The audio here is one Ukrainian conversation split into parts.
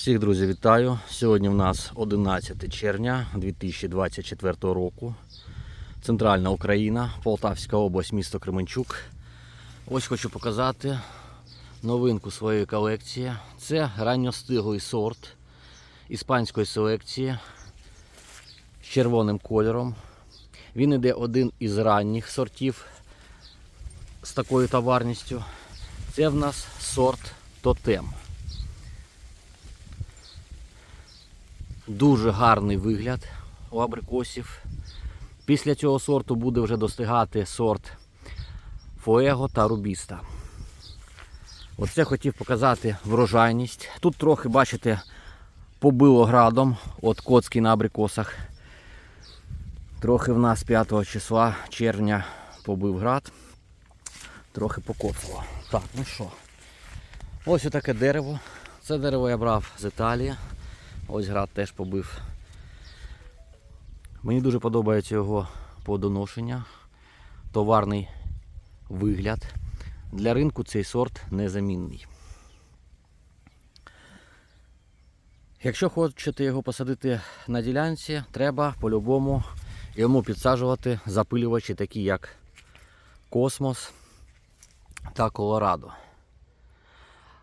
Всіх друзі, вітаю! Сьогодні в нас 11 червня 2024 року. Центральна Україна, Полтавська область, місто Кременчук. Ось хочу показати новинку своєї колекції. Це ранньостиглий сорт іспанської селекції з червоним кольором. Він іде один із ранніх сортів з такою товарністю. Це в нас сорт Тотем. Дуже гарний вигляд у абрикосів. Після цього сорту буде вже достигати сорт Фуего та Рубіста. Оце хотів показати врожайність. Тут трохи, бачите, побило градом от коцки на абрикосах. Трохи в нас 5 числа червня побив град. Трохи покоцало. Так, ну що. Ось отаке дерево. Це дерево я брав з Італії. Ось град теж побив. Мені дуже подобається його подоношення, товарний вигляд. Для ринку цей сорт незамінний. Якщо хочете його посадити на ділянці, треба по-любому йому підсаджувати запилювачі, такі як Космос та Колорадо.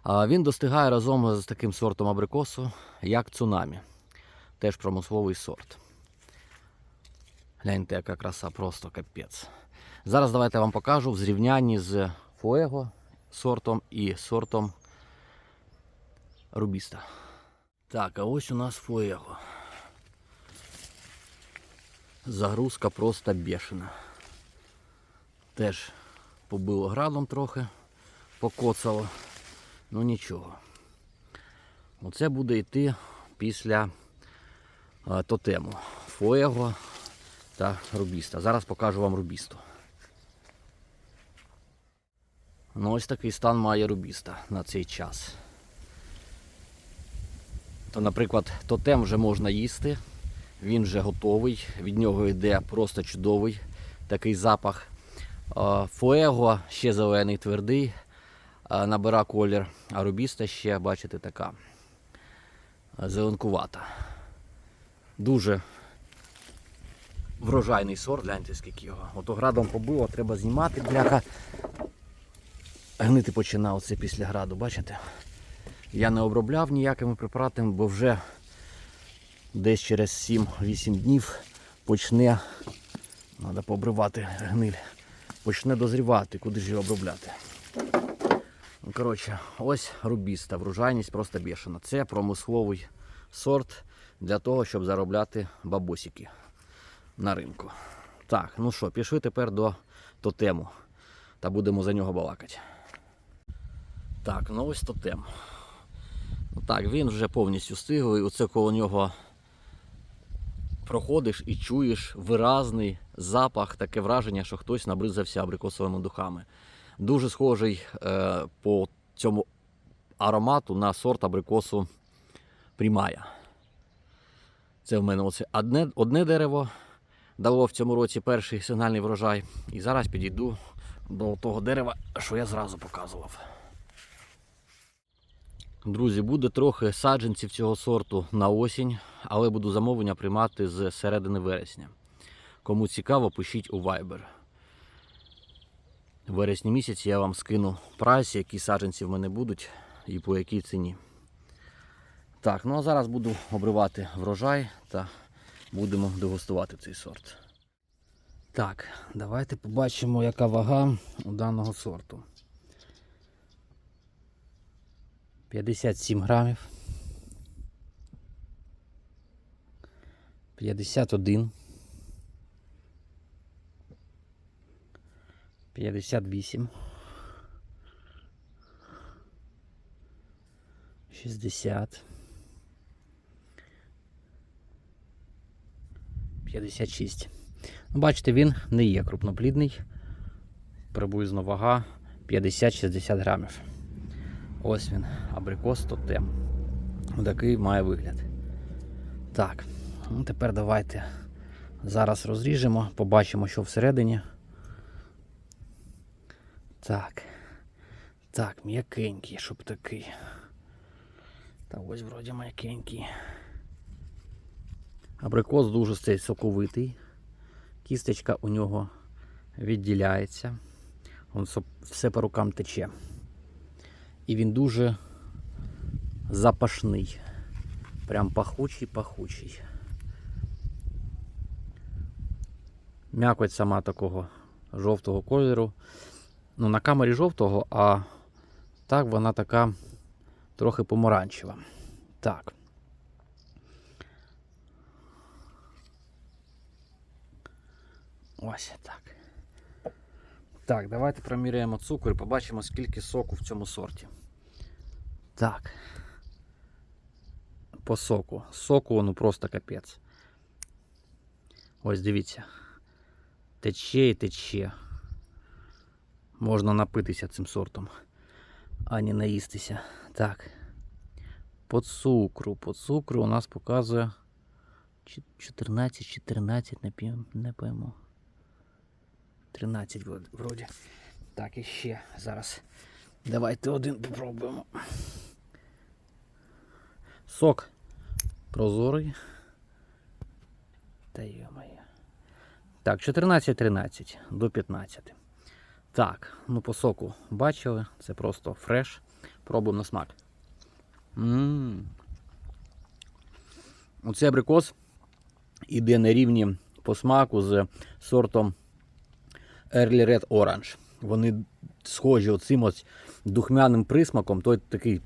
Він достигає разом з таким сортом абрикосу, як цунамі. Теж промисловий сорт. Гляньте, яка краса, просто капець. Зараз давайте я вам покажу в зрівнянні з Фуего сортом і сортом Рубіста. Так, а ось у нас Фуего. Загрузка просто бешена. Теж побило градом трохи, покоцало. Ну нічого. Оце буде йти після а, тотему Фуего та Рубіста. Зараз покажу вам Рубісту. Ну, ось такий стан має Рубіста на цей час. То, наприклад, тотем вже можна їсти, він вже готовий, від нього йде просто чудовий такий запах. А, Фуего ще зелений, твердий, набира колір, а Рубіста ще, бачите, така зеленкувата. Дуже врожайний сорт, гляньте скільки його. Ото градом побило, треба знімати, бляха. Гнити починав це після граду, бачите? Я не обробляв ніякими препаратами, бо вже десь через 7-8 днів почне, треба пообривати гниль, почне дозрівати, куди ж його обробляти. Коротше, ось рубіста, врожайність просто бешена. Це промисловий сорт для того, щоб заробляти бабосики на ринку. Так, ну що, пішли тепер до тотему. Та будемо за нього балакати. Так, ну ось тотем. Так, він вже повністю стиглий. Оце коло нього проходиш і чуєш виразний запах, таке враження, що хтось набризався абрикосовими духами. Дуже схожий е, по цьому аромату на сорт абрикосу Прімая. Це в мене оце одне, одне дерево дало в цьому році перший сигнальний врожай. І зараз підійду до того дерева, що я зразу показував. Друзі, буде трохи саджанців цього сорту на осінь, але буду замовлення приймати з середини вересня. Кому цікаво, пишіть у Viber. Вересні місяці я вам скину прайс, які саджанці в мене будуть і по якій ціні. Так, ну а зараз буду обривати врожай та будемо дегустувати цей сорт. Так, давайте побачимо, яка вага у даного сорту. 57 грамів. 51. 58. 60. 56. Ну, Бачите, він не є крупноплідний. Приблизно вага 50-60 грамів. Ось він, абрикос тотем. Такий має вигляд. Так, ну тепер давайте зараз розріжемо, побачимо, що всередині. Так. Так, м'якенький, щоб такий. Та ось вроді м'якенький. Абрикос дуже цей соковитий. Кісточка у нього відділяється. Он все по рукам тече. І він дуже запашний. Прям пахучий, пахучий. М'якоть сама такого жовтого кольору. Ну, на камері жовтого, а так вона така трохи помаранчева. Так. Ось так. Так, давайте проміряємо цукор і побачимо, скільки соку в цьому сорті. Так. По соку. Соку ну просто капець. Ось дивіться. Тече і тече. Можна напитися цим сортом, а не наїстися. Так. По цукру. По цукру у нас показує 14-14, не, пойму. 13 вроді-. Так, і ще зараз. Давайте один попробуємо. Сок прозорий. Та йо-моє. Так, 14-13 до 15. Так, ну по соку бачили, це просто фреш. Пробуємо на смак. М. Оцей абрикос іде на рівні по смаку з сортом Early Red Orange. Вони схожі оцим ось духмяним присмаком. Той такий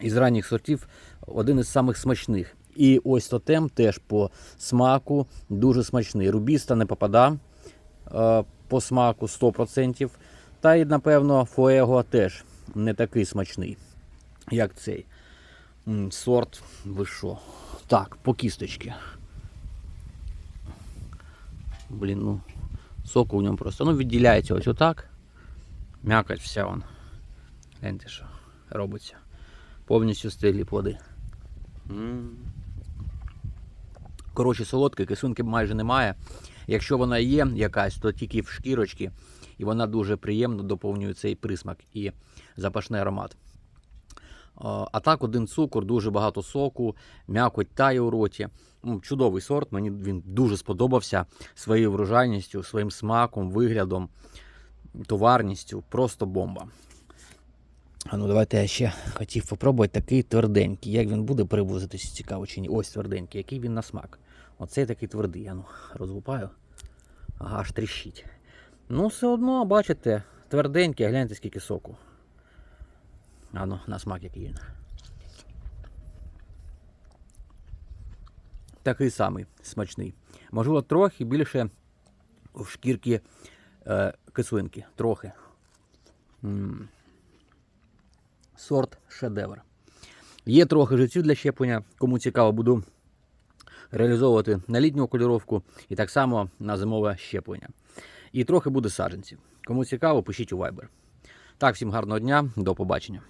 із ранніх сортів один із самих смачних. І ось тотем теж по смаку дуже смачний. Рубіста не попада е, по смаку 100%. Та й, напевно, фуего теж не такий смачний, як цей. Сорт ви що? Так, по кісточки. Блін, ну, соку в ньому просто. Ну, відділяється ось отак. М'якоть вся вон. Гляньте, що робиться. Повністю стилі плоди. Коротше, солодкої кислинки майже немає. Якщо вона є якась, то тільки в шкірочці, і вона дуже приємно доповнює цей присмак і запашний аромат. А а так, один цукор, дуже багато соку, м'якоть тає у роті. Чудовий сорт, мені він дуже сподобався своєю врожайністю, своїм смаком, виглядом, товарністю. Просто бомба. А ну давайте я ще хотів попробувати такий тверденький. Як він буде перевозитись, цікаво чи ні. Ось тверденький, який він на смак. Оцей такий твердий. Я ну розлупаю. Аж тріщить. Ну, все одно, бачите, тверденький, гляньте скільки соку. А ну, на смак який він. Такий самий смачний. Можливо, трохи більше в шкірки е, кислинки. Трохи. м Сорт шедевр. Є трохи живців для щеплення. Кому цікаво, буду реалізовувати на літню кольоровку і так само на зимове щеплення. І трохи буде саджанців. Кому цікаво, пишіть у Viber. Так, всім гарного дня, до побачення.